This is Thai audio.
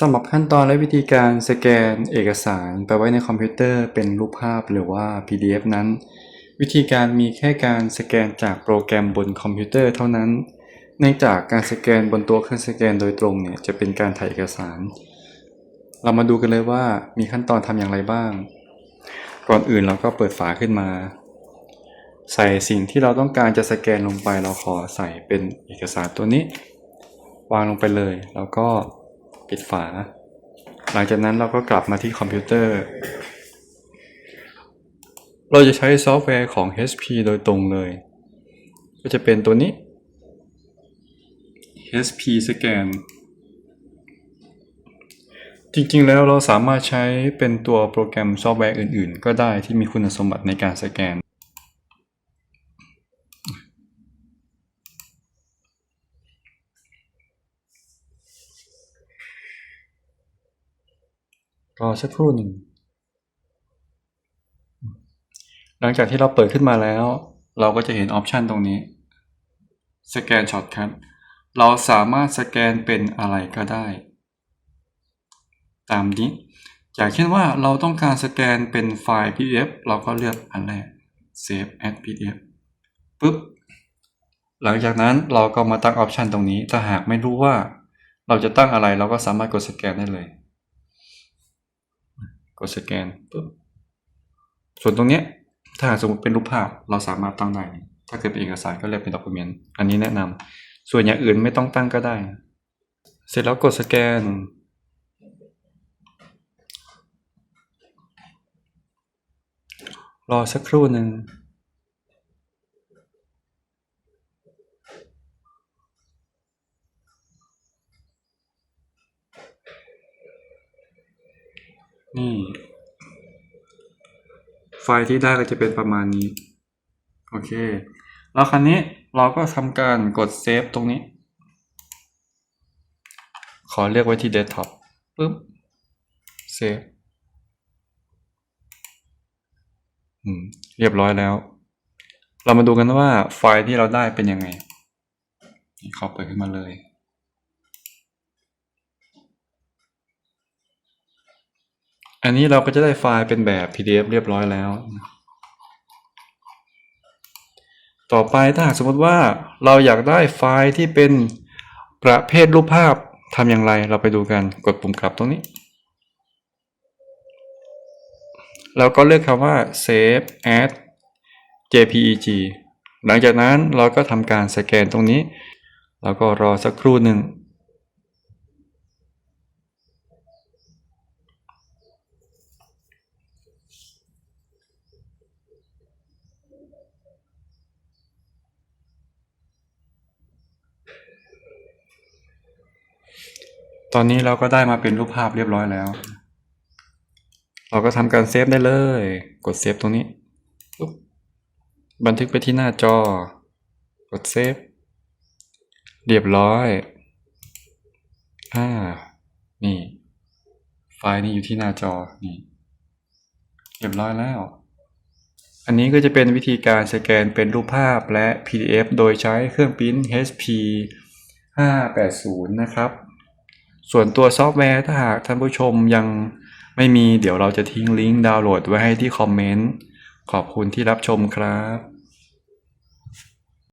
สำหรับขั้นตอนและวิธีการสแกนเอกสารไปไว้ในคอมพิวเตอร์เป็นรูปภาพหรือว่า PDF นั้น วิธีการมีแค่การสแกนจากโปรแกรมบนคอมพิวเตอร์เท่านั้น เนื่องจากการสแกนบนตัวเครื่องสแกนโดยตรงเนี่ยจะเป็นการถ่ายเอกสาร เรามาดูกันเลยว่ามีขั้นตอนทำอย่างไรบ้าง ก่อนอื่นเราก็เปิดฝาขึ้นมา ใส่สิ่งที่เราต้องการจะสแกนลงไปเราขอใส่เป็นเอกสารตัวนี้ วางลงไปเลยแล้วก็ ปิดฝา หลังจากนั้นเราก็กลับมาที่คอมพิวเตอร์ เราจะใช้ซอฟต์แวร์ของ HP โดยตรงเลย ก็จะเป็นตัวนี้ HP Scan จริงๆ แล้วเราสามารถใช้เป็นตัวโปรแกรมซอฟต์แวร์อื่นๆ ก็ได้ที่มีคุณสมบัติในการสแกน รอสักครู่หนึ่ง หลังจากที่เราเปิดขึ้นมาแล้ว เราก็จะเห็นออปชันตรงนี้ สแกนช็อตคัทเราสามารถสแกนเป็นอะไรก็ได้ ตามนี้ อย่างเช่นว่าเราต้องการสแกนเป็นไฟล์ PDF เราก็เลือกอันแรก Save as PDF ปุ๊บ หลังจากนั้นเราก็มาตั้งออปชันตรงนี้ ถ้าหากไม่รู้ว่าเราจะตั้งอะไรเราก็สามารถกดสแกนได้เลย กดสแกนปุ๊บส่วนตรงเนี้ยถ้าสมมติเป็นรูปภาพเราสามารถตั้งได้ ถ้าเกิดเป็นเอกสารก็เรียกเป็นด็อกเมนต์อันนี้แนะนำส่วนอย่างอื่นไม่ต้องตั้งก็ได้ เสร็จแล้วกดสแกน รอสักครู่หนึ่ง นี่ ไฟล์ที่ได้ก็จะเป็นประมาณนี้ โอเค แล้วครั้นี้เราก็ทำการกดเซฟตรงนี้ ขอเรียกไว้ที่เดสก์ท็อปปึ๊บเซฟเรียบร้อยแล้ว เรามาดูกันว่าไฟล์ที่เราได้เป็นยังไงขอเปิดขึ้นมาเลย อันนี้เราก็จะได้ไฟล์เป็นแบบ PDF เรียบร้อยแล้ว ต่อไปถ้าหากสมมติว่าเราอยากได้ไฟล์ที่เป็นประเภทรูปภาพทำอย่างไร เราไปดูกัน กดปุ่มกลับตรงนี้แล้วก็เลือกคำว่า save as jpeg หลังจากนั้นเราก็ทำการสแกนตรงนี้ แล้วก็รอสักครู่หนึ่ง ตอนนี้เราก็ได้มาเป็นรูปภาพเรียบร้อยแล้ว เราก็ทำการเซฟได้เลย กดเซฟตรงนี้ บันทึกไปที่หน้าจอ กดเซฟ เรียบร้อย อ่า นี่ ไฟล์นี้อยู่ที่หน้าจอ นี่ เรียบร้อยแล้ว อันนี้ก็จะเป็นวิธีการสแกนเป็นรูปภาพและ PDF โดยใช้เครื่องปริ้น HP 580 นะครับ ส่วนตัวซอฟต์แวร์ถ้าหากท่านผู้ชมยังไม่มีเดี๋ยวเราจะทิ้งลิงก์ดาวน์โหลดไว้ให้ที่คอมเมนต์ ขอบคุณที่รับชมครับ